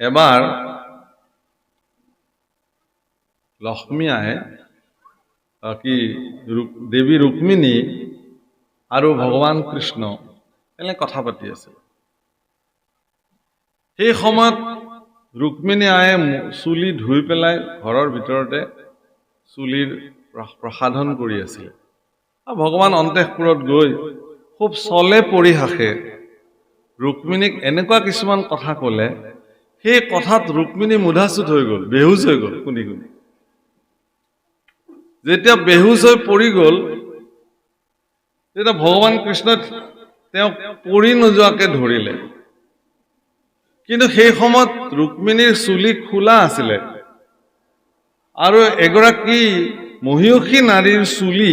এবাৰ লক্ষ্মী আহে কি দেৱী ৰুক্মিণী আৰু ভগৱান কৃষ্ণ এনে কথা পাতি আছে। সেই সময়ত ৰুক্মিণী আয়ে চুলি ধুই পেলাই ঘৰৰ ভিতৰতে চুলিৰ প্ৰ- প্ৰসাধন কৰি আছিল। আৰু ভগৱান অন্তঃপুৰত গৈ খুব চলে পৰিহাসে ৰুক্মিণীক এনেকুৱা কিছুমান কথা ক'লে সেই কথাত ৰুক্মিণী মুধাচুত হৈ গ'ল বেহুচ হৈ গ'ল, শুনি শুনি। যেতিয়া বেহুচ হৈ পৰি গ'ল, তেতিয়া ভগৱান কৃষ্ণই তেওঁক পৰি নোযোৱাকে ধৰিলে। কিন্তু সেই সময়ত ৰুক্মিণীৰ চুলি খোলা আছিলে আৰু এগৰাকী মহিয়সী নাৰীৰ চুলি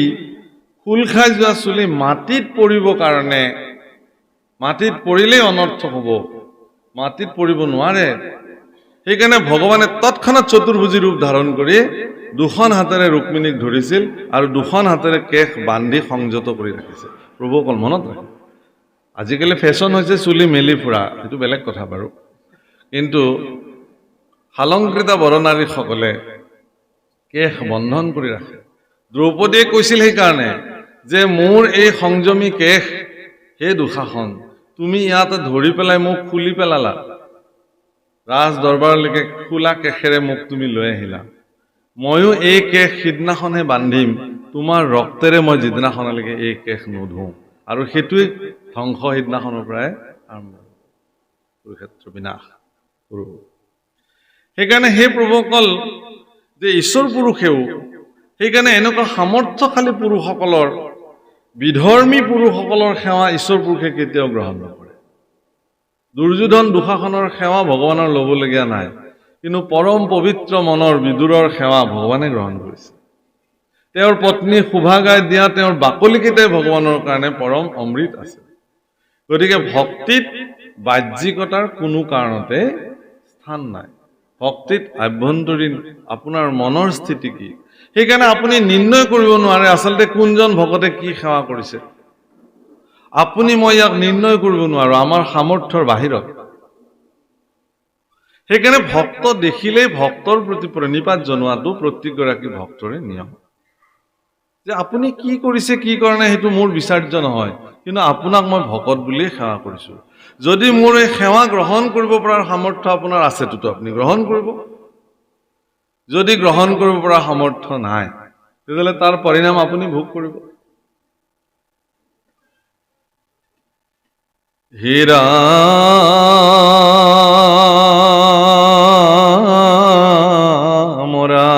খোল খাই যোৱা চুলি মাটিত পৰিব কাৰণে, মাটিত পৰিলেই অনৰ্থ হ'ব। মাটিত পৰিব নোৱাৰে। সেইকাৰণে ভগৱানে তৎক্ষণাত চতুৰ্ভুজী ৰূপ ধাৰণ কৰি দুখন হাতেৰে ৰুক্মিণীক ধৰিছিল আৰু দুখন হাতেৰে কেশ বান্ধি সংযত কৰি ৰাখিছে। প্ৰভু অকল মনত ৰাখে আজিকালি ফেশ্বন হৈছে চুলি মেলি ফুৰা সেইটো বেলেগ কথা বাৰু। কিন্তু শালংকৃত বৰনাৰীসকলে কেশ বন্ধন কৰি ৰাখে। দ্ৰৌপদীয়ে কৈছিল সেইকাৰণে যে মোৰ এই সংযমী কেশ হে দুশাসন তুমি ইয়াতে ধৰি পেলাই মোক খুলি পেলালা। ৰাজ দৰবাৰলৈকে খোলা কেশেৰে মোক তুমি লৈ আহিলা। ময়ো এই কেশ সিদিনাখনহে বান্ধিম। তোমাৰ ৰক্তেৰে মই যিদিনাখনলৈকে এই কেশ নোধোওঁ আৰু সেইটোৱে ধ্বংস সিদিনাখনৰ পৰাই আৰম্ভ। কুৰুক্ষেত্ৰ বিনাশ। কুৰু। সেইকাৰণে সেই প্ৰভুসকল, যে ঈশ্বৰ পুৰুষেও, সেইকাৰণে এনেকুৱা সামৰ্থ্যশালী পুৰুষসকলৰ বিধৰ্মী পুৰুষসকলৰ সেৱা ঈশ্বৰ পুৰুষে কেতিয়াও গ্ৰহণ নকৰে। দুৰ্যোধন দুশাসনৰ সেৱা ভগৱানৰ ল'বলগীয়া নাই কিন্তু পৰম পবিত্ৰ মনৰ বিদুৰৰ সেৱা ভগৱানে গ্ৰহণ কৰিছে। তেওঁৰ পত্নী শোভাগাই দিয়া তেওঁৰ বাকলিকেইটাই ভগৱানৰ কাৰণে পৰম অমৃত আছে। গতিকে ভক্তিত বাহ্যিকতাৰ কোনো কাৰণতে স্থান নাই। ভক্তিত আভ্যন্তৰীণ আপোনাৰ মনৰ স্থিতি কি? সেইকাৰণে আপুনি নিৰ্ণয় কৰিব নোৱাৰে আচলতে কোনজন ভকতে কি সেৱা কৰিছে। আপুনি মই ইয়াক নিৰ্ণয় কৰিব নোৱাৰো, আমাৰ সামৰ্থ্যৰ বাহিৰত। সেইকাৰণে ভক্ত দেখিলেই ভক্তৰ প্ৰতি প্ৰণিপাত জনোৱাটো প্ৰত্যেকগৰাকী ভক্তৰে নিয়ম। যে আপুনি কি কৰিছে, কি কৰা নাই সেইটো মোৰ বিচাৰ্য নহয়, কিন্তু আপোনাক মই ভকত বুলিয়ে সেৱা কৰিছো। যদি মোৰ এই সেৱা গ্ৰহণ কৰিব পৰাৰ সামৰ্থ্য আপোনাৰ আছেতো আপুনি গ্ৰহণ কৰিব। যদি গ্ৰহণ কৰিব পৰা সামৰ্থ্য নাই, তেতিয়াহ'লে তাৰ পৰিণাম আপুনি ভোগ কৰিব। হীৰা মৰা।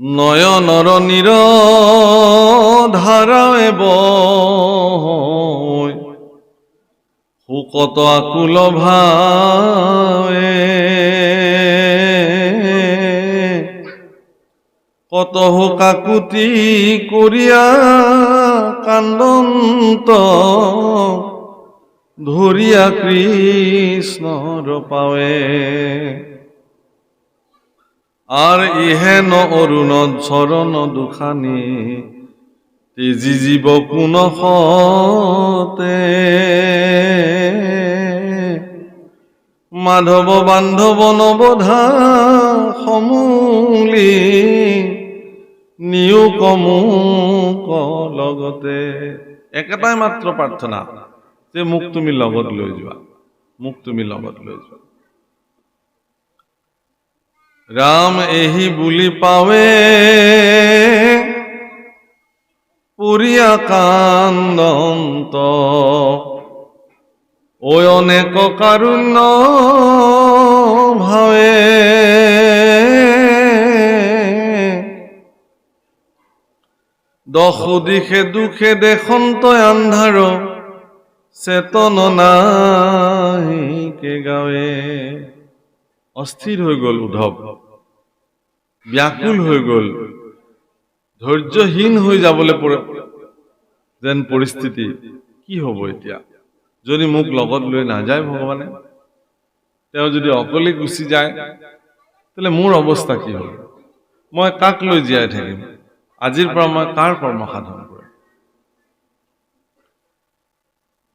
নয়নৰ নীৰ ধাৰাৱে বৈ শোকত আকুল ভাৱে কত কাকুতি কৰিয়া কান্দন্ত ধৰিয়া কৃষ্ণৰ পাৱে আর ইহেন অরুণত চরণ দুখানি তেজি জীব কোন সতে মাধৱ বান্ধৱ নৱধা সমূলি নিয়োগ মোক লগতে একেটাই মাত্ৰ প্ৰাৰ্থনা যে মোক তুমি লগত লৈ যোৱা মোক তুমি লগত লৈ যোৱা। ৰাম এহি বুলি পাৱে। পুৰিয়া কান্দন্ত। ঐ অনেক কাৰুণ্য ভাৱে দশ দিশে দুখে দেখন্ত আন্ধাৰ চেতন নাই কে গাৱে। অস্থিৰ হৈ গ'ল উদ্ধৱ। ব্যাকুল হৈ গ'ল। ধৈৰ্যহীন হৈ যাবলৈ যেন পৰিস্থিতি। কি হ'ব এতিয়া? যদি মোক লগত লৈ নাযায় ভগৱানে, তেওঁ যদি অকলে গুচি যায় তেতিয়াহ'লে মোৰ অৱস্থা কি হ'ব? মই কাক লৈ জীয়াই থাকিম? আজিৰ পৰা মই কাৰ কৰ্ম সাধন কৰিম?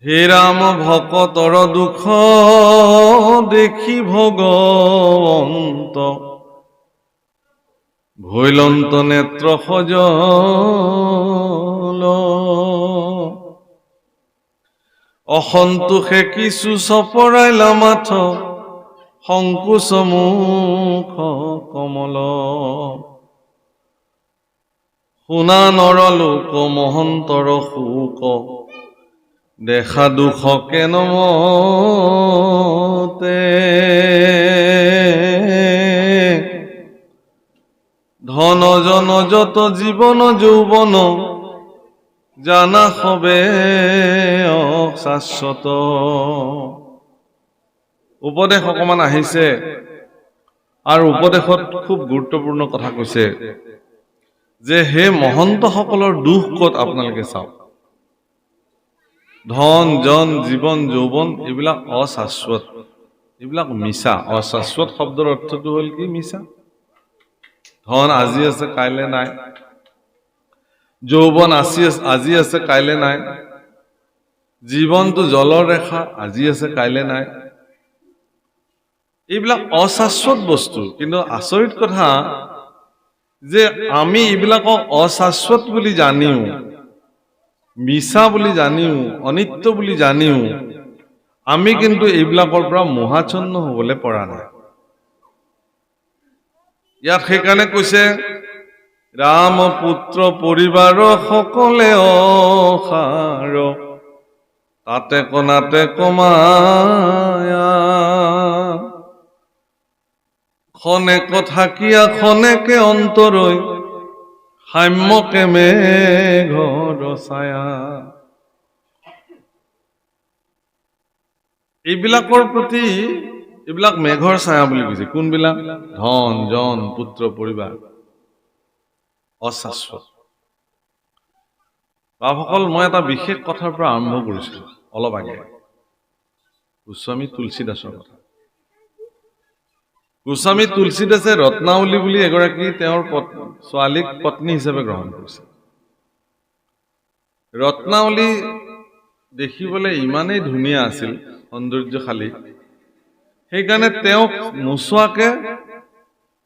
হে ৰাম, ভকতৰ দুখ দেখি ভগৱন্ত ভৈলন্ত নেত্ৰ সজল অসন্তোষে কিছু চপৰাইলা মাথ সংকোচ মুখ কমল। শুনা নৰলোক মহন্তৰ শোক দেখা দুখ কেন যত জীবন যৌবন জানা হবে শাশ্বত। উপদেশ অকমান আহিছে আৰু উপদেশত খুব গুৰুত্বপূৰ্ণ কথা কৈছে যে, হে মহন্তসকলৰ দুখ ক'ত আপোনালোকে চাওক? ধন, জন, জীৱন, যৌৱন, এইবিলাক অশাশ্বত। এইবিলাক মিছা। অশাশ্বত শব্দৰ অৰ্থটো হ'ল কি মিছা? ধন আজি আছে, কাইলৈ নাই। যৌৱন আজি আজি আছে, কাইলৈ নাই। জীৱনটো জলৰ ৰেখা, আজি আছে, কাইলৈ নাই। এইবিলাক অশাশ্বত বস্তু। কিন্তু আচৰিত কথা যে আমি এইবিলাকক অশাশ্বত বুলি জানিও, মিছা বুলি জানিও, অনিত্য বুলি জানিও, আমি কিন্তু এইবিলাকৰ পৰা মোহাচন্ন হবলৈ পৰা নাই। ইয়াত সেইকাৰণে কৈছে ৰাম পুত্ৰ পৰিবাৰ সকলে অসাৰ তাতে কনাতে কমায়া। খনেক থাকিয়া খনেকে অন্তৰৈ সাম্যকে মেঘৰ ছায়া এইবিলাকৰ প্ৰতি এইবিলাক মেঘৰ ছায়া বুলি কৈছে। কোনবিলাক? ধন, জন, পুত্ৰ, পৰিবাৰ। অশাশ্বত। বাপসকল, মই এটা বিশেষ কথাৰ পৰা আৰম্ভ কৰিছিলো, অলপ আগে। গোস্বামী তুলসী দাসৰ কথা। গোস্বামী তুলসী দাসে ৰত্নাৱলী বুলি এগৰাকী তেওঁৰ ছোৱালীক পত্নী হিচাপে গ্ৰহণ কৰিছে। ৰত্নাৱলী দেখিবলৈ ইমানেই ধুনীয়া আছিল, সৌন্দৰ্যশালী সেইকাৰণে তেওঁক নোচোৱাকে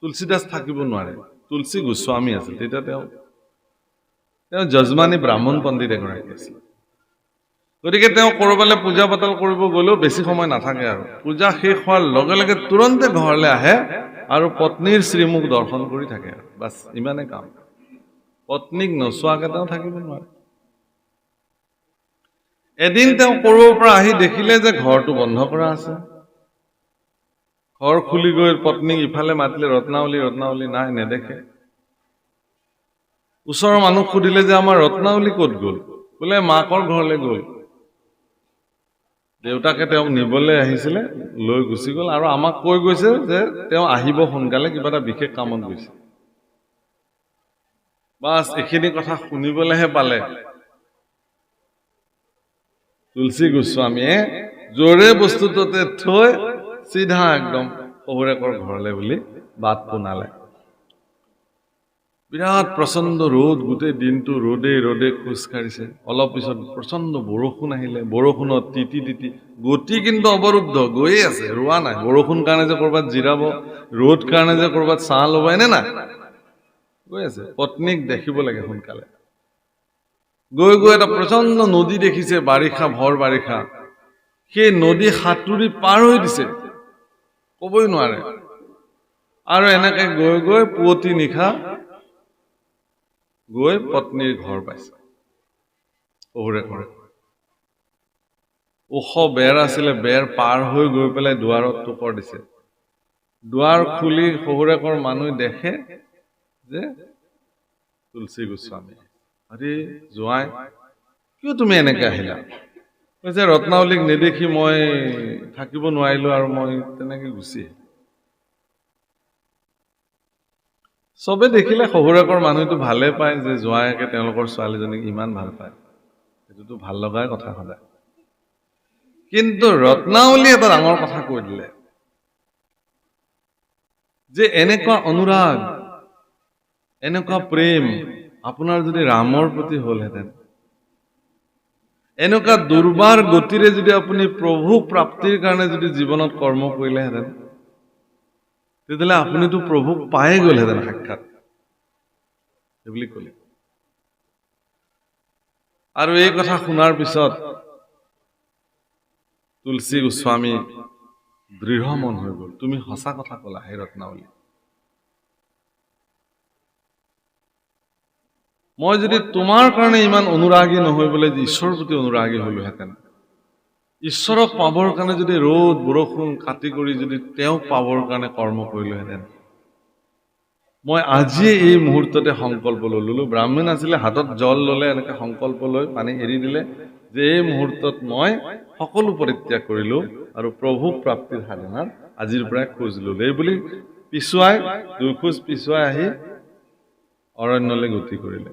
তুলসীদাস থাকিব নোৱাৰে। তুলসী গোস্বামী আছিল, তেতিয়া তেওঁ তেওঁ যজমানী ব্ৰাহ্মণ পণ্ডিত এগৰাকী আছিল। গতিকে তেওঁ ক'ৰবালৈ পূজা পাতল কৰিব গ'লেও বেছি সময় নাথাকে আৰু। পূজা শেষ হোৱাৰ লগে লগে তুৰন্তে ঘৰলৈ আহে আৰু পত্নীৰ শ্ৰীমুখ দৰ্শন কৰি থাকে। বাছ ইমানেই কাম। পত্নীক নোচোৱাকে তেওঁ থাকিব নোৱাৰে। এদিন তেওঁ ক'ৰবাৰ পৰা আহি দেখিলে যে ঘৰটো বন্ধ কৰা আছে। ঘৰ খুলি গৈ পত্নীক ইফালে মাতিলে ৰত্নাৱলী ৰত্নাৱলী নাই নেদেখে। ওচৰৰ মানুহ সুধিলে যে আমাৰ ৰত্নাৱলী ক'ত গ'ল? বোলে মাকৰ ঘৰলৈ গ'ল। দেউতাকে তেওঁক নিবলৈ আহিছিলে লৈ গুচি গ'ল আৰু আমাক কৈ গৈছে যে তেওঁ আহিব সোনকালে কিবা এটা বিশেষ কামত গৈছে। বাছ এইখিনি কথা শুনিবলৈহে পালে। তুলসী গোস্বামীয়ে জোৰে বস্তুটোতে থৈ চিধা একদম শহুৰেকৰ ঘৰলৈ বুলি বাট পোনালে। বিৰাট প্ৰচণ্ড ৰ'দ, গোটেই দিনটো ৰ'দে খোজ কাঢ়িছে। অলপ পিছত প্ৰচণ্ড বৰষুণ আহিলে, বৰষুণত তিতি তিতি, গতি কিন্তু অৱৰুদ্ধ, গৈয়ে আছে, ৰোৱা নাই। বৰষুণ কাৰণে যে ক'ৰবাত জিৰাব, ৰ'দ কাৰণে যে ক'ৰবাত ছাঁ ল'ব এনে নাই? গৈ আছে, পত্নীক দেখিব লাগে সোনকালে। গৈ গৈ এটা প্ৰচণ্ড নদী দেখিছে, বাৰিষা, ভৰ বাৰিষা। সেই নদী সাঁতুৰি পাৰ হৈ দিছে। ক'বই নোৱাৰে। আৰু এনেকে গৈ গৈ পুৱতি নিশা গৈ পত্নীৰ ঘৰ পাইছে। শহুৰে ঘৰে ওখ বেৰ আছিলে বেৰ পাৰ হৈ গৈ পেলাই দুৱাৰত টোকৰ দিছে। দুৱাৰ খুলি শহুৰেকৰ মানুহ দেখে যে তুলসী গোস্বামী। আৰে জোঁৱাই কিয় তুমি এনেকে আহিলা? কৈছে ৰত্নাৱলীক নেদেখি মই থাকিব নোৱাৰিলো আৰু মই তেনেকে গুচি চবে দেখিলে শহুৰেকৰ মানুহটো ভালে পায় যে জোঁৱায়েকে তেওঁলোকৰ ছোৱালীজনীক ইমান ভাল পায়। সেইটোতো ভাল লগাই কথা সদায়। কিন্তু ৰত্নাৱলী এটা ডাঙৰ কথা কৈ দিলে। যে এনেকুৱা অনুৰাগ এনেকুৱা প্ৰেম আপোনাৰ যদি ৰামৰ প্ৰতি হ'লহেঁতেন এনেকুৱা দুৰ্বাৰ গতিৰে যদি আপুনি প্ৰভু প্ৰাপ্তিৰ কাৰণে যদি জীৱনত কৰ্ম কৰিলেহেঁতেন তেতিয়াহ'লে আপুনিতো প্ৰভুক পায়ে গ'লহেঁতেন সাক্ষাৎ। সেইবুলি ক'লে। আৰু এই কথা শুনাৰ পিছত তুলসী গোস্বামী দৃঢ় মন হৈ গ'ল। তুমি সঁচা কথা ক'লা হে ৰত্নাৱলী। মই যদি তোমাৰ কাৰণে ইমান অনুৰাগী নহয় বোলে যে ঈশ্বৰৰ প্ৰতি অনুৰাগী হলোহেঁতেন ঈশ্বৰক পাবৰ কাৰণে যদি ৰ'দ, বৰষুণ কাটি কৰি যদি তেওঁক পাবৰ কাৰণে কৰ্ম কৰিলোহেঁতেন মই আজিয়ে এই মুহূৰ্ততে সংকল্প ললো। ব্ৰাহ্মণ আছিলে, হাতত জল ল'লে, এনেকে সংকল্প লৈ পানী এৰি দিলে যে এই মুহূৰ্তত মই সকলো পৰিত্যাগ কৰিলো আৰু প্ৰভু প্ৰাপ্তিৰ সাধনাত আজিৰ পৰাই খোজ ললো। এই বুলি পিছুৱাই, দুখোজ পিছুৱাই আহি অৰণ্যলৈ গতি কৰিলে।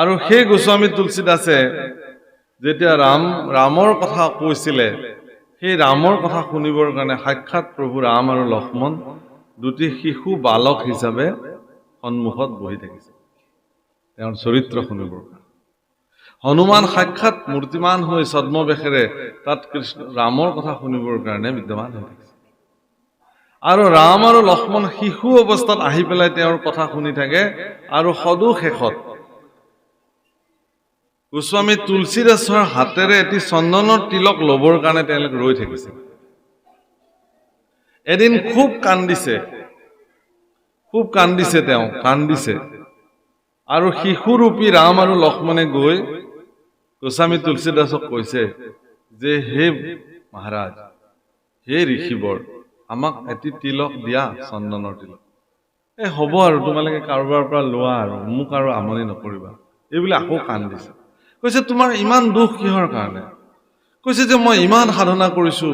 আৰু সেই গোস্বামী তুলসীদাসে যেতিয়া ৰাম, ৰামৰ কথা কৈছিলে, সেই ৰামৰ কথা শুনিবৰ কাৰণে সাক্ষাৎ প্ৰভু ৰাম আৰু লক্ষ্মণ দুটি শিশু বালক হিচাপে সন্মুখত বহি থাকিছে। তেওঁৰ চৰিত্ৰ শুনিবৰ কাৰণে। হনুমান সাক্ষাৎ মূৰ্তিমান হৈ ছদ্মবেশেৰে তাত কৃষ্ণ, ৰামৰ কথা শুনিবৰ কাৰণে বিদ্যমান হৈ থাকিছে। আৰু ৰাম আৰু লক্ষ্মণ শিশু অৱস্থাত আহি পেলাই তেওঁৰ কথা শুনি থাকে আৰু সদু শেষত গোস্বামী তুলসীদাসৰ হাতেৰে এটি চন্দনৰ তিলক ল'বৰ কাৰণে তেওঁলোক ৰৈ থাকিছে। এদিন খুব কান্দিছে। খুব কান্দিছে তেওঁ কান্দিছে। আৰু শিশুৰূপী ৰাম আৰু লক্ষ্মণে গৈ গোস্বামী তুলসীদাসক কৈছে যে হে মহাৰাজ হে ঋষিবৰ আমাক এটি তিলক দিয়া চন্দনৰ তিলক। এ হ'ব আৰু তোমালোকে কাৰোবাৰ পৰা লোৱা আৰু মোক আৰু আমনি নকৰিবা। এইবুলি আকৌ কান্দিছে। কৈছে, তোমাৰ ইমান দুখ কিহৰ কাৰণে? কৈছে যে, মই ইমান সাধনা কৰিছো,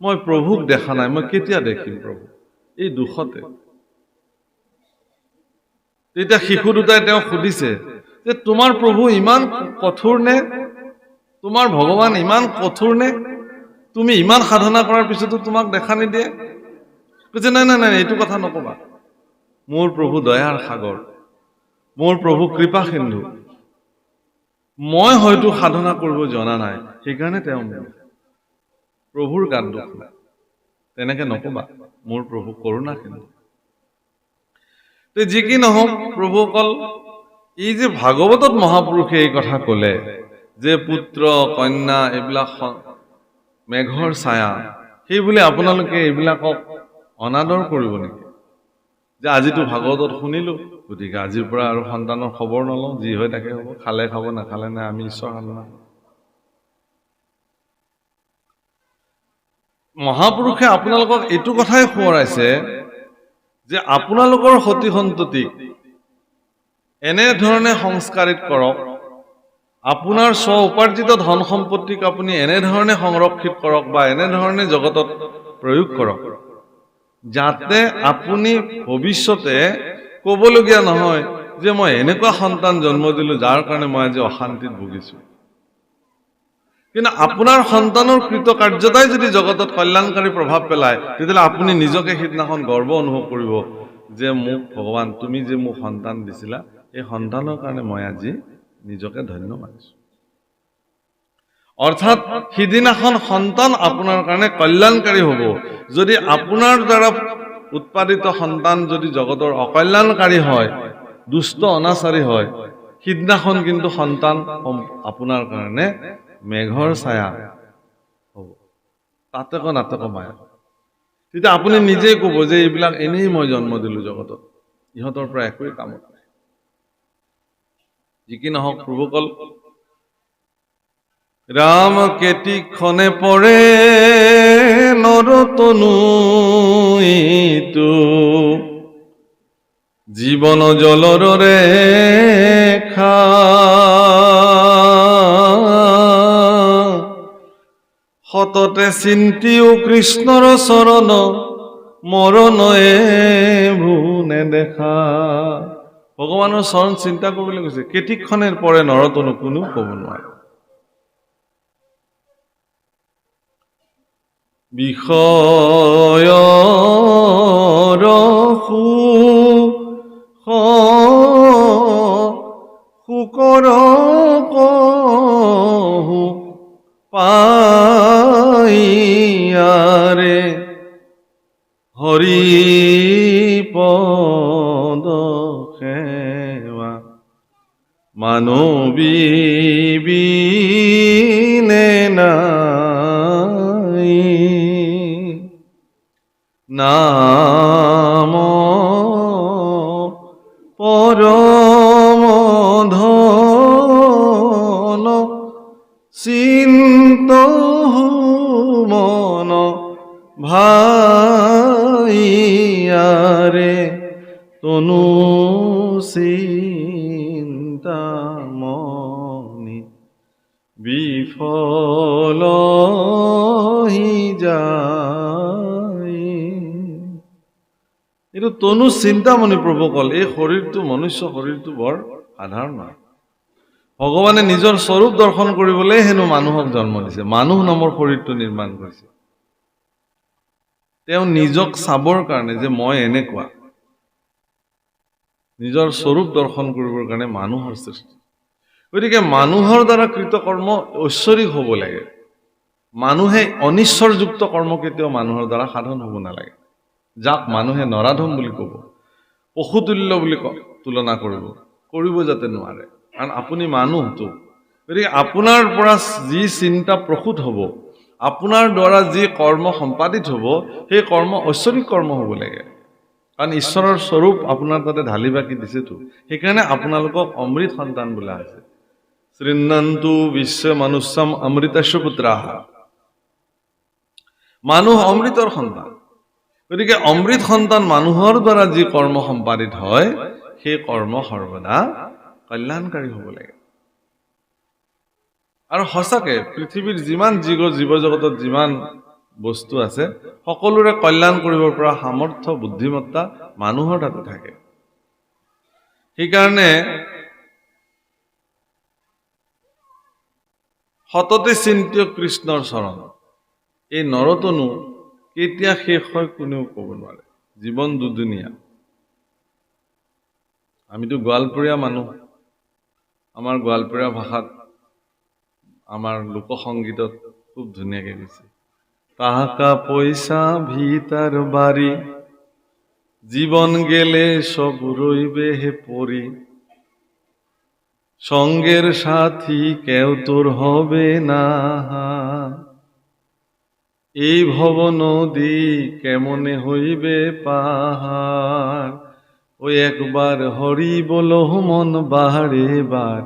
মই প্ৰভুক দেখা নাই, মই কেতিয়া দেখিম প্ৰভু? এই দুখতে। তেতিয়া শিশু দুটাই তেওঁক সুধিছে যে, তোমাৰ প্ৰভু ইমান কঠোৰ নে? তোমাৰ ভগৱান ইমান কঠোৰ নে? তুমি ইমান সাধনা কৰাৰ পিছতো তোমাক দেখা নিদিয়ে? কৈছে, নাই নাই নাই, এইটো কথা নকবা। মোৰ প্ৰভু দয়াৰ সাগৰ, মোৰ প্ৰভু কৃপা সিন্ধু মই হয়তো সাধনা কৰিব জনা নাই সেইকাৰণে তেওঁ প্ৰভুৰ গাত দুখ তেনেকে নকবা মোৰ প্ৰভু কৰোণা সিন্ধু তে যি কি নহওক প্ৰভুসকল এই যে ভাগৱতত মহাপুৰুষে এই কথা ক'লে যে পুত্ৰ কন্যা এইবিলাক মেঘৰ ছায়া সেই বুলি আপোনালোকে এইবিলাকক অনাদৰ কৰিব নেকি? যে আজিতো ভাগৱতত শুনিলো গতিকে আজিৰ পৰা আৰু সন্তানৰ খবৰ নলওঁ, যি হয় তাকে হ'ব, খালে খাব, নাখালে নাই, আমি ঈশ্বৰ সাধনা মহাপুৰুষে আপোনালোকক এইটো কথাই সোঁৱৰাইছে যে আপোনালোকৰ সতি সন্ততিক এনেধৰণে সংস্কাৰিত কৰক, আপোনাৰ স্ব উপাৰ্জিত ধন সম্পত্তিক আপুনি এনেধৰণে সংৰক্ষিত কৰক বা এনেধৰণে জগতত প্ৰয়োগ কৰক, যাতে আপুনি ভৱিষ্যতে ক'বলগীয়া নহয় যে মই এনেকুৱা সন্তান জন্ম দিলো, যাৰ কাৰণে মই আজি অশান্তিত ভুগিছো। কিন্তু আপোনাৰ সন্তানৰ কৃতকাৰ্যতাই যদি জগতত কল্যাণকাৰী প্ৰভাৱ পেলায়, তেতিয়াহ'লে আপুনি নিজকে সিদিনাখন গৰ্ব অনুভৱ কৰিব যে মোক ভগৱান, তুমি যে মোক সন্তান দিছিলা, এই সন্তানৰ কাৰণে মই আজি নিজকে ধন্য মানিছো। অৰ্থাৎ সিদিনাখন সন্তান আপোনাৰ কাৰণে কল্যাণকাৰী হ'ব। যদি আপোনাৰ দ্বাৰা উৎপাদিত সন্তান যদি জগতৰ অকল্যাণকাৰী হয় দুষ্ট অনাচাৰী হয় সিদিনাখন কিন্তু সন্তান আপোনাৰ কাৰণে মেঘৰ ছায়া হ'ব। তাতেক নাটক মায়া। তেতিয়া আপুনি নিজেই ক'ব যে এইবিলাক এনেই মই জন্ম দিলো জগতত। ইহঁতৰ পৰা একোৱেই কামত নাই। যি কি নহওক প্ৰভুকল ৰাম কেতিক্ষণে পৰে নৰতনু ইটো জীৱন জলৰ ৰেখা সততে চিন্তিও কৃষ্ণৰ চৰণ মৰণে ভুনে দেখা। ভগৱানৰ চৰণ চিন্তা কৰিবলৈ কৈছে কেতিক্ষণে পৰে নৰতনু কোনো ক'ব নোৱাৰে বিষয়ৰ সুখ শুকৰ পাইয়ারে হরি পদ সেৱা মানবী বিফল এইটো তনু চিন্তামণি প্ৰভুকল, এই শৰীৰটো, মনুষ্য শৰীৰটো বৰ সাধাৰণ। নহয় ভগৱানে নিজৰ স্বৰূপ দৰ্শন কৰিবলৈ হেনো মানুহক জন্ম দিছে। মানুহ নামৰ শৰীৰটো নিৰ্মাণ কৰিছে। তেওঁ নিজক চাবৰ কাৰণে যে মই এনেকুৱা। নিজৰ স্বৰূপ দৰ্শন কৰিবৰ কাৰণে মানুহৰ সৃষ্টি। গতিকে মানুহৰ দ্বাৰা কৃত কৰ্ম ঐশ্বৰিক হ'ব লাগে। মানুহে অনিশ্বৰযুক্ত কৰ্ম কেতিয়াও মানুহৰ দ্বাৰা সাধন হ'ব নালাগে। যাক মানুহে নৰাধম বুলি ক'ব পশুতুল্য বুলি ক- তুলনা কৰিব কৰিব যাতে নোৱাৰে। কাৰণ আপুনি মানুহটো। গতিকে আপোনাৰ পৰা যি চিন্তা প্ৰসূত হ'ব আপোনাৰ দ্বাৰা যি কৰ্ম সম্পাদিত হ'ব সেই কৰ্ম ঐশ্বৰিক কৰ্ম হ'ব লাগে। কাৰণ ঈশ্বৰৰ স্বৰূপ আপোনাৰ তাতে ঢালি বাকি দিছেতো। সেইকাৰণে আপোনালোকক অমৃত সন্তান বোলা হৈছে। শৃণন্তু বিশ্ব মনুষ্যম অমৃতস্য মানুহ অমৃতৰ সন্তান। গতিকে অমৃত সন্তান মানুহৰ দ্বাৰা যি কৰ্ম সম্পাদিত হয়, সেই কৰ্ম সৰ্বদা কল্যাণকাৰী হ'ব লাগে। আৰু সঁচাকে পৃথিৱীৰ যিমান জীৱ জীৱ জগতত যিমান বস্তু আছে, সকলোৰে কল্যাণ কৰিবৰ পৰা সামৰ্থ্য, বুদ্ধিমত্তা মানুহৰ তাতে থাকে। সেইকাৰণে সততে চিন্তিয় কৃষ্ণৰ চৰণ। এই নৰতনু কেতিয়া শেষ হয় কোনেও ক'ব নোৱাৰে। জীৱন দুদিনীয়া। আমিতো গোৱালপৰীয়া মানুহ। আমাৰ গোৱালপৰীয়া ভাষাত আমাৰ লোকসংগীতত খুব ধুনীয়াকে গৈছে টাকা পয়সা ভিতাৰ বাড়ি জীবন গেলে সব ৰইবে হে পৰি সঙ্গের সাথী কেউ তোর হবে না। এই ভব নদী কেমনে হইবে পাহাড়? ওই একবার হরি বলো মন বাহারে বার।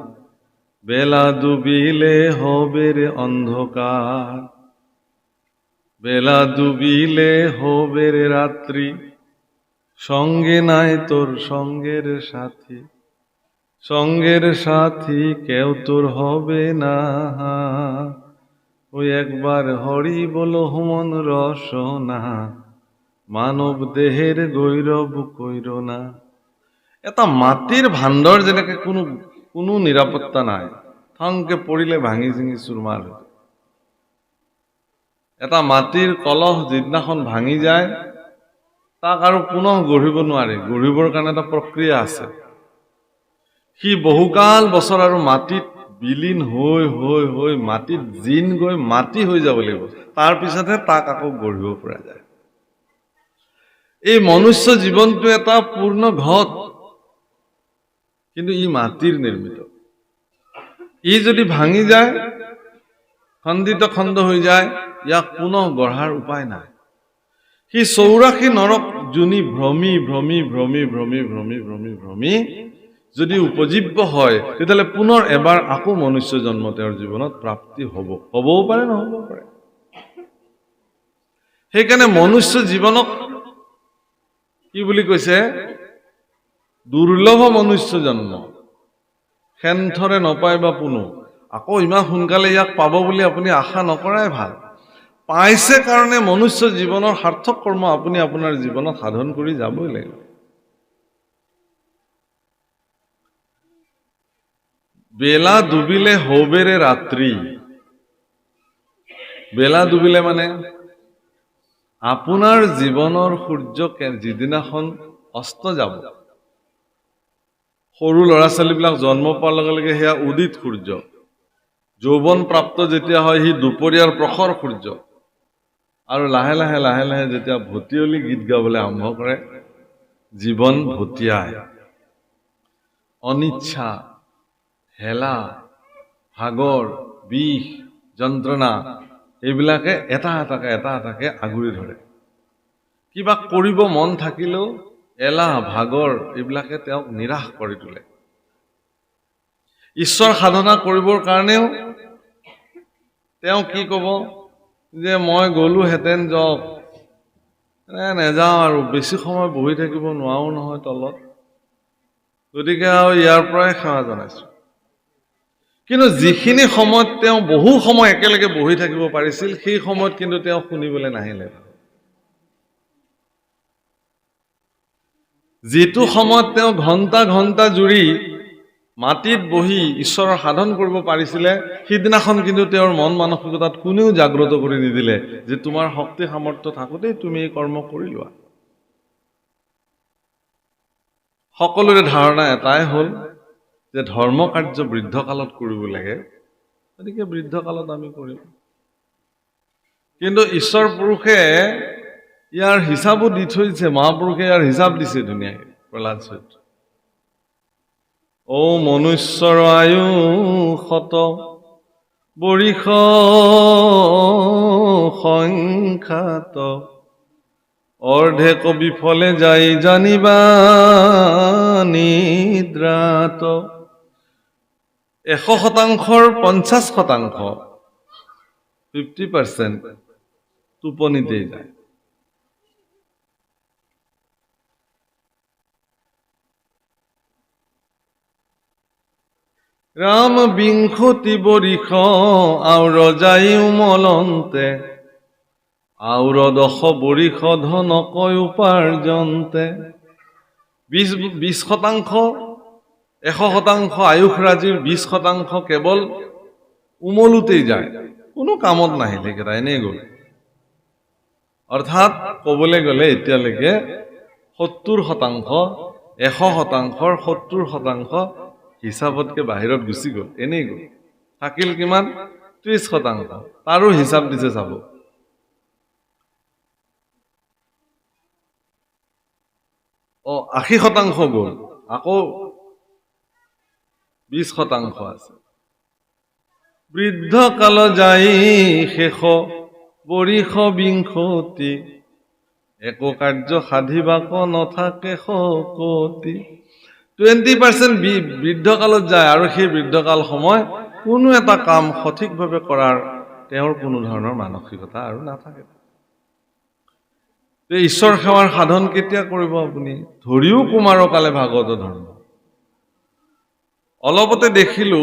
বেলা ডুবিলে হবে রে অন্ধকার। বেলা ডুবিলে হবে রে রাত্রি। সঙ্গে নাই তোর সঙ্গের সাথী। সঙ্গের সাথী কেউ তোর হবে না। ওই একবার হরি বলো মন রসনা মানৱ দেহেৰ গৈৰৱ কৈৰ না। এটা মাটিৰ ভাণ্ডৰ যেনেকে কোনো কোনো নিৰাপত্তা নাই। থংকে পৰিলে ভাঙি চিঙি চুৰমাৰ এটা মাটিৰ কলহ যিদিনাখন ভাঙি যায়, তাক আৰু পুনৰ গঢ়িব নোৱাৰে। গঢ়িবৰ কাৰণে এটা প্ৰক্ৰিয়া আছে। সি বহুকাল বছৰ আৰু মাটিত বিলীন হৈ হৈ হৈ, মাটিত জিন গৈ মাটি হৈ যাব লাগিব। তাৰ পিছতহে তাক আকৌ গঢ়িব পৰা যায়। এই মনুষ্য জীৱনটো এটা পূৰ্ণ ঘট। কিন্তু ই মাটিৰ নিৰ্মিত। ই যদি ভাঙি যায়, খণ্ডিত খণ্ড হৈ যায়, ইয়াক পুনৰ গঢ়াৰ উপায় নাই। সি চৌৰাশী নৰক যোনি ভ্ৰমি ভ্ৰমি ভ্ৰমি ভ্ৰমি ভ্ৰমি ভ্ৰমি ভ্ৰমি যদি উপজীব্য হয় তেতিয়াহ'লে পুনৰ এবাৰ আকৌ মনুষ্য জন্ম তেওঁৰ জীৱনত প্ৰাপ্তি হ'ব। হ'বও পাৰে, নহ'বও পাৰে। সেইকাৰণে মনুষ্য জীৱনক কি বুলি কৈছে? দুৰ্লভ মনুষ্য জন্ম। সেনথৰে নপায় বা পুনো আকৌ ইমান সোনকালে ইয়াক পাব বুলি আপুনি আশা নকৰাই ভালো। পাইছে কাৰণে মনুষ্য জীৱনৰ সাৰ্থক কৰ্ম আপুনি আপোনাৰ জীৱনত সাধন কৰি যাবই লাগিব। বেলা ডুবিলে হৌবেৰে ৰাত্ৰি। বেলা ডুবিলে মানে? আপোনাৰ জীৱনৰ সূৰ্য যিদিনাখন অস্ত যাব সৰু ল'ৰা ছোৱালীবিলাক জন্ম পোৱাৰ লগে লগে সেয়া উদিত সূৰ্য। যৌৱন প্ৰাপ্ত যেতিয়া হয় সি দুপৰীয়াৰ প্ৰখৰ সূৰ্য। আৰু লাহে লাহে লাহে লাহে যেতিয়া ভটিয়লি গীত গাবলৈ আৰম্ভ কৰে জীৱন ভটিয়ায় অনিচ্ছা। হেলা ভাগৰ বিষ যন্ত্ৰণা এইবিলাকে এটা এটাকে এটা এটাকে আগুৰি ধৰে। কিবা কৰিব মন থাকিলেও এলাহ ভাগৰ এইবিলাকে তেওঁক নিৰাশ কৰি তোলে। ঈশ্বৰ সাধনা কৰিবৰ কাৰণেও তেওঁ কি ক'ব? যে মই গ'লোহেঁতেন যাওক নেযাওঁ আৰু বেছি সময় বহি থাকিব নোৱাৰো নহয় তলত। গতিকে আৰু ইয়াৰ পৰাই সেৱা জনাইছো। কিন্তু যিখিনি সময়ত তেওঁ বহু সময় একেলগে বহি থাকিব পাৰিছিল সেই সময়ত কিন্তু তেওঁ শুনিবলৈ নাহিলে। যিটো সময়ত তেওঁ ঘণ্টা ঘণ্টা জুৰি মাটিত বহি ঈশ্বৰৰ সাধন কৰিব পাৰিছিলে সিদিনাখন কিন্তু তেওঁৰ মন মানসিকতাত কোনেও জাগ্ৰত কৰি নিদিলে যে তোমাৰ শক্তি সামৰ্থ্য থাকোঁতেই তুমি এই কৰ্ম কৰি লোৱা। সকলোৰে ধাৰণা এটাই হ'ল যে ধৰ্ম কাৰ্য বৃদ্ধকালত কৰিব লাগে, গতিকে বৃদ্ধকালত আমি কৰিম। কিন্তু ঈশ্বৰ পুৰুষে ইয়াৰ হিচাপো দি থৈছে, মহাপুৰুষে ইয়াৰ হিচাপ দিছে ধুনীয়াকৈ প্ৰহ্লাদ চৰিত্ৰ ঔ মনুষ্যৰ আয়ু শত বৰিষ সংখ্যাত। অৰ্ধে কবি ফলে যাই জানিবা নিদ্ৰাত। এশ শতাংশৰ পঞ্চাছ শতাংশ। ফিফটি পাৰ্চেণ্ট টোপনিতেই যায়। ৰাম বিংশতি বৰিষ আউৰ যাই উমলন্তে আউৰ দশ বৰিষ ধনকৈ উপাৰ্জন্তে। বিশ বিশ শতাংশ এশ শতাংশ আয়ুস ৰাজিৰ বিশ শতাংশ কেৱল উমলোতেই যায়। কোনো কামত নাহিল সেইকেইটা এনেই গ'ল। অৰ্থাৎ ক'বলৈ গ'লে এতিয়ালৈকে সত্তৰ শতাংশ, এশ শতাংশৰ সত্তৰ শতাংশ হিচাপতকে বাহিৰত গুচি গ'ল, এনেই গ'ল। থাকিল কিমান? ত্ৰিশ শতাংশ। তাৰো হিচাপ দিছে চাব। অ, আশী শতাংশ গ'ল। আকৌ বিশ শতাংশ আছে। বৃদ্ধ কাল যাই শেষ, বৰিষ বিংশতি। একো কাৰ্য সাধিবাক নথাকে শকতি। টুৱেণ্টি পাৰ্চেণ্ট বৃদ্ধকালত যায় আৰু সেই বৃদ্ধকাল সময় কোনো এটা কাম সঠিকভাৱে কৰাৰ তেওঁৰ কোনো ধৰণৰ মানসিকতা আৰু নাথাকে। ঈশ্বৰ সেৱাৰ সাধন কেতিয়া কৰিব আপুনি? ধৰিও কুমাৰকালে ভাগৱত ধৰ্ম। অলপতে দেখিলো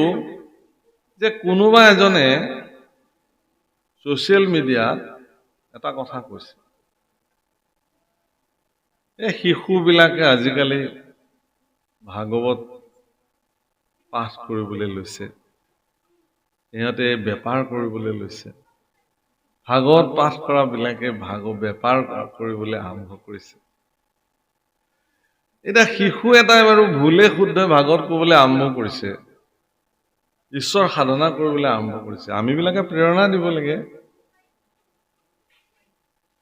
যে কোনোবা এজনে ছ'চিয়েল মিডিয়াত এটা কথা কৈছে। এই শিশুবিলাকে আজিকালি ভাগৱত পাঠ কৰিবলৈ লৈছে। সিহঁতে বেপাৰ কৰিবলৈ লৈছে। ভাগৱত পাঠ কৰাবিলাকে ভাগ বেপাৰ কৰিবলৈ আৰম্ভ কৰিছে। এতিয়া শিশু এটাই বাৰু ভুলে শুদ্ধ ভাগৱত ক'বলৈ আৰম্ভ কৰিছে। ঈশ্বৰ সাধনা কৰিবলৈ আৰম্ভ কৰিছে। আমিবিলাকে প্ৰেৰণা দিব লাগে।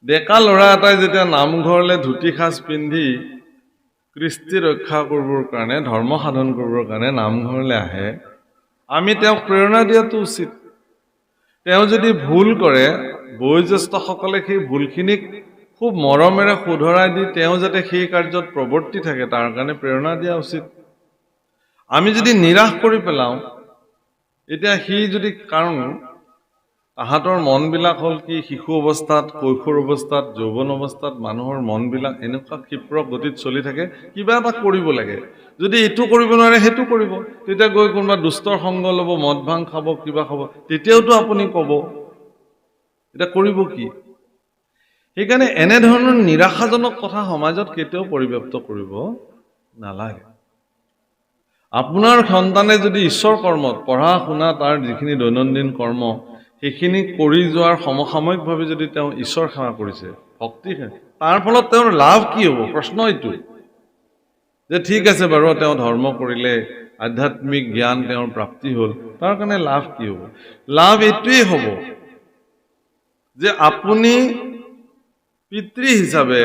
ডেকা ল'ৰা এটাই যেতিয়া নামঘৰলৈ ধুতি সাজ পিন্ধি কৃষ্টি ৰক্ষা কৰিবৰ কাৰণে ধৰ্ম সাধন কৰিবৰ কাৰণে নামঘৰলৈ আহে আমি তেওঁক প্ৰেৰণা দিয়াটো উচিত। তেওঁ যদি ভুল কৰে বয়োজ্যেষ্ঠসকলে সেই ভুলখিনিক খুব মৰমেৰে শুধৰাই দি তেওঁ যাতে সেই কাৰ্যত প্ৰৱৰ্তি থাকে তাৰ কাৰণে প্ৰেৰণা দিয়া উচিত। আমি যদি নিৰাশ কৰি পেলাওঁ এতিয়া সি যদি কাৰণ তাহাঁতৰ মনবিলাক হ'ল কি শিশু অৱস্থাত কৈশোৰ অৱস্থাত যৌৱন অৱস্থাত মানুহৰ মনবিলাক এনেকুৱা ক্ষিপ্ৰ গতিত চলি থাকে কিবা এটা কৰিব লাগে। যদি এইটো কৰিব নোৱাৰে সেইটো কৰিব। তেতিয়া গৈ কোনোবা দুষ্টৰ সংগ ল'ব মদ ভাং খাব কিবা খাব তেতিয়াওতো আপুনি ক'ব। এতিয়া কৰিব কি? সেইকাৰণে এনেধৰণৰ নিৰাশাজনক কথা সমাজত কেতিয়াও পৰিব্যাপ্ত কৰিব নালাগে। আপোনাৰ সন্তানে যদি ঈশ্বৰ কৰ্মত পঢ়া শুনা তাৰ যিখিনি দৈনন্দিন কৰ্ম, সেইখিনি কৰি যোৱাৰ সমসাময়িকভাৱে যদি তেওঁ ঈশ্বৰ সেৱা কৰিছে, ভক্তি তাৰ ফলত তেওঁৰ লাভ কি হ'ব? প্ৰশ্ন এইটো। যে ঠিক আছে বাৰু, তেওঁ ধৰ্ম কৰিলে, আধ্যাত্মিক জ্ঞান তেওঁৰ প্ৰাপ্তি হ'ল, তাৰ কাৰণে লাভ কি হ'ব? লাভ এইটোৱেই হ'ব যে আপুনি পিতৃ হিচাপে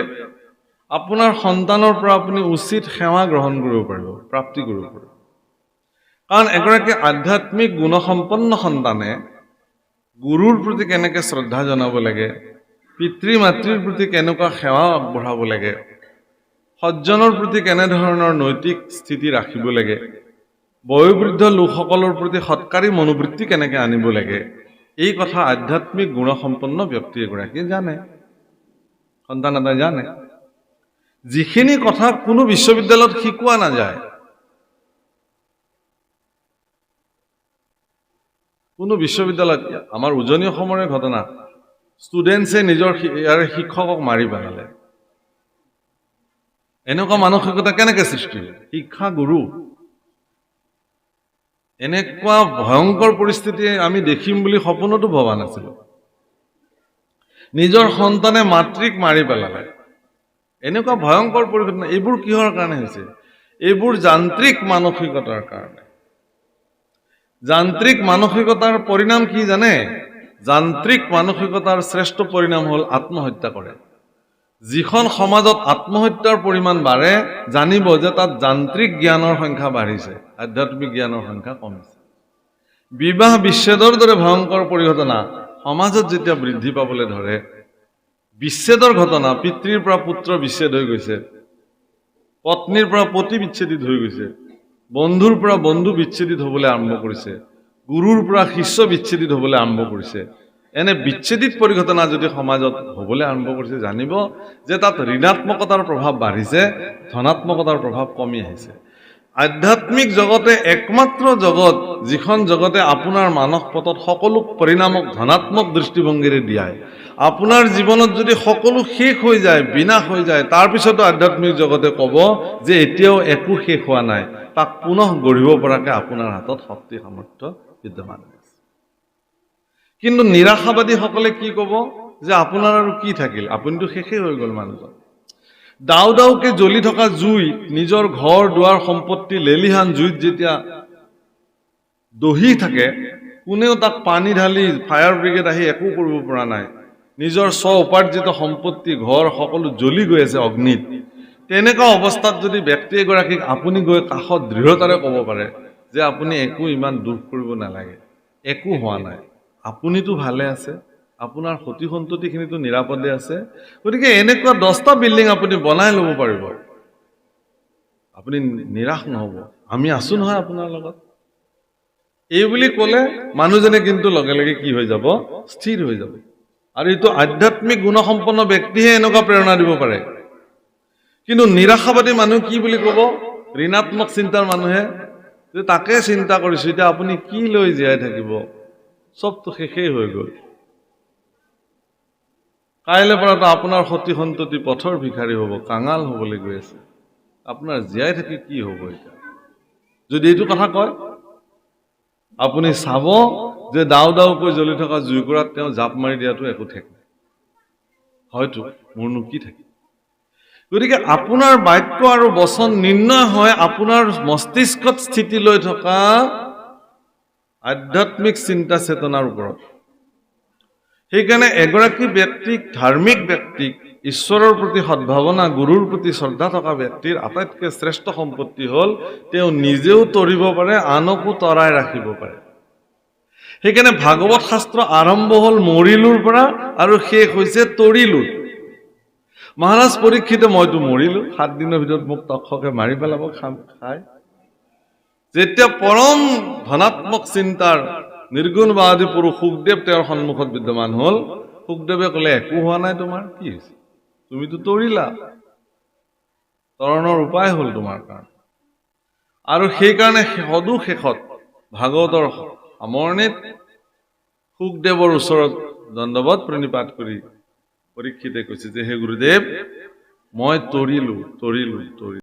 আপোনাৰ সন্তানৰ পৰা আপুনি উচিত সেৱা গ্ৰহণ কৰিব পাৰিব, প্ৰাপ্তি কৰিব পাৰিব। কাৰণ এগৰাকী আধ্যাত্মিক গুণসম্পন্ন সন্তানে গুৰুৰ প্ৰতি কেনেকৈ শ্ৰদ্ধা জনাব লাগে পিতৃ মাতৃৰ প্ৰতি কেনেকুৱা সেৱা আগবঢ়াব লাগে, সজ্জনৰ প্ৰতি কেনেধৰণৰ নৈতিক স্থিতি ৰাখিব লাগে, বয়োবৃদ্ধ লোকসকলৰ প্ৰতি সৎকাৰী মনোবৃত্তি কেনেকৈ আনিব লাগে, এই কথা আধ্যাত্মিক গুণসম্পন্ন ব্যক্তি এগৰাকীয়ে জানে। সন্তান এটাই জানে। যিখিনি কথা কোনো বিশ্ববিদ্যালয়ত শিকোৱা নাযায়, কোনো বিশ্ববিদ্যালয়ত, আমাৰ উজনি অসমৰে ঘটনা ষ্টুডেণ্টছে নিজৰ ইয়াৰে শিক্ষকক মাৰি পেলালে। এনেকুৱা মানসিকতা কেনেকে সৃষ্টি হ'ল শিক্ষা গুৰু। এনেকুৱা ভয়ংকৰ পৰিস্থিতি আমি দেখিম বুলি সপোনতো ভবা নাছিলো। নিজৰ সন্তানে মাতৃক মাৰি পেলালে। এনেকুৱা ভয়ংকৰ পৰিঘটনা। এইবোৰ কিহৰ কাৰণে হৈছে? এইবোৰ যান্ত্ৰিক মানসিকতাৰ কাৰণে। যান্ত্ৰিক মানসিকতাৰ পৰিণাম কি জানে? যান্ত্ৰিক মানসিকতাৰ শ্ৰেষ্ঠ পৰিণাম হ'ল আত্মহত্যা কৰে। যিখন সমাজত আত্মহত্যাৰ পৰিমাণ বাঢ়ে, জানিব যে তাত যান্ত্ৰিক জ্ঞানৰ সংখ্যা বাঢ়িছে। আধ্যাত্মিক জ্ঞানৰ সংখ্যা কমিছে। বিবাহ বিচ্ছেদৰ দৰে ভয়ংকৰ পৰিঘটনা। সমাজত যেতিয়া বৃদ্ধি পাবলৈ ধৰে, বিচ্ছেদৰ ঘটনা, পিতৃৰ পৰা পুত্ৰ বিচ্ছেদ হৈ গৈছে, পত্নীৰ পৰা পতি বিচ্ছেদিত হৈ গৈছে, বন্ধুৰ পৰা বন্ধু বিচ্ছেদিত হ'বলৈ আৰম্ভ কৰিছে, গুৰুৰ পৰা শিষ্য বিচ্ছেদিত হ'বলৈ আৰম্ভ কৰিছে। এনে বিচ্ছেদিত পৰিঘটনা যদি সমাজত হ'বলৈ আৰম্ভ কৰিছে, জানিব যে তাত ঋণাত্মকতাৰ প্ৰভাৱ বাঢ়িছে, ধনাত্মকতাৰ প্ৰভাৱ কমি আহিছে। আধ্যাত্মিক জগতে একমাত্ৰ জগত, যিখন জগতে আপোনাৰ মানস পথত সকলো পৰিণামক ধনাত্মক দৃষ্টিভংগীৰে দিয়ায়। আপোনাৰ জীৱনত যদি সকলো শেষ হৈ যায়, বিনাশ হৈ যায় তাৰপিছতো আধ্যাত্মিক জগতে ক'ব যে এতিয়াও একো শেষ হোৱা নাই। তাক পুনঃ গঢ়িব পৰাকৈ আপোনাৰ হাতত শক্তি, সামৰ্থ্য বিদ্যমান কিন্তু নিৰাশাবাদীসকলে কি ক'ব? যে আপোনাৰ আৰু কি থাকিল? আপুনিতো শেষেই হৈ গ'ল মানুহজন। ডাউ ডাউকে জ্বলি থকা জুইত নিজৰ ঘৰ দুৱাৰ সম্পত্তি লেলিহান জুইত যেতিয়া দহি থাকে কোনেও তাক পানী ঢালি ফায়াৰ ব্ৰিগেড আহি একো কৰিব পৰা নাই। নিজৰ স্ব উপাৰ্জিত সম্পত্তি ঘৰ সকলো জ্বলি গৈ আছে অগ্নিত। তেনেকুৱা অৱস্থাত যদি ব্যক্তি এগৰাকীক আপুনি গৈ কাষত দৃঢ়তাৰে ক'ব পাৰে যে আপুনি একো ইমান দুখ কৰিব নালাগে একো হোৱা নাই। আপুনিতো ভালে আছে। আপোনাৰ সতি সন্ততিখিনিতো নিৰাপদে আছে। গতিকে এনেকুৱা দহটা বিল্ডিং আপুনি বনাই ল'ব পাৰিব। আপুনি নিৰাশ নহ'ব। আমি আছো নহয় আপোনাৰ লগত। এই বুলি ক'লে মানুহজনে কিন্তু লগে লগে কি হৈ যাব? স্থিৰ হৈ যাব। আৰু এইটো আধ্যাত্মিক গুণসম্পন্ন ব্যক্তিহে এনেকুৱা প্ৰেৰণা দিব পাৰে। কিন্তু নিৰাশাবাদী মানুহ কি বুলি ক'ব? ঋণাত্মক চিন্তাৰ মানুহে। তাকে চিন্তা কৰিছো, এতিয়া আপুনি কি লৈ জীয়াই থাকিব? চবতো শেষেই হৈ গ'ল। কাইলৈ পৰাতো আপোনাৰ সতি সন্ততি পথৰ ভিখাৰী হ'ব কাঙাল হ'বলৈ গৈ আছে। আপোনাৰ জীয়াই থাকি কি হ'ব এতিয়া? যদি এইটো কথা কয় আপুনি চাব যে ডাউ ডাউকৈ জ্বলি থকা জুইকুৰাত তেওঁ জাপ মাৰি দিয়াটো একো ঠেক নাই। হয়তো মোৰনো কি থাকিল গতিকে আপোনাৰ বাক্য আৰু বচন নিৰ্ণয় হয় আপোনাৰ মস্তিষ্কত স্থিতি লৈ থকা আধ্যাত্মিক চিন্তা চেতনাৰ ওপৰত। সেইকাৰণে এগৰাকী ব্যক্তিক, ধাৰ্মিক ব্যক্তিক, ঈশ্বৰৰ প্ৰতি সদ্ভাৱনা, গুৰুৰ প্ৰতি শ্ৰদ্ধা থকা ব্যক্তিৰ আটাইতকৈ শ্ৰেষ্ঠ সম্পত্তি হ'ল তেওঁ নিজেও তৰিব পাৰে, আনকো তৰাই ৰাখিব পাৰে। সেইকাৰণে ভাগৱত শাস্ত্ৰ আৰম্ভ হ'ল মৰিলোৰ পৰা আৰু শেষ হৈছে তৰিলোৰ। মহাৰাজ পৰীক্ষিতে মইতো মৰিলো, সাত দিনৰ ভিতৰত মোক তক্ষকে মাৰি পেলাব, খাম, খাই। যেতিয়া পৰম ধনাত্মক চিন্তাৰ নিৰ্গুণবাদী পুৰুষ সুখদেৱ তেওঁৰ সন্মুখত বিদ্যমান হ'ল। সুখদেৱে ক'লে একো হোৱা নাই তোমাৰ কি হৈছে? তুমিতো তৰিলা। তৰণৰ উপায় হ'ল তোমাৰ কাৰণে। আৰু সেইকাৰণে সদু শেষত ভাগৱতৰ সামৰণিত সুখদেৱৰ ওচৰত দণ্ডৱত প্ৰণিপাত কৰি পৰীক্ষিতে কৈছে যে হে গুৰুদেৱ মই তৰিলো তৰিলো তৰিলো।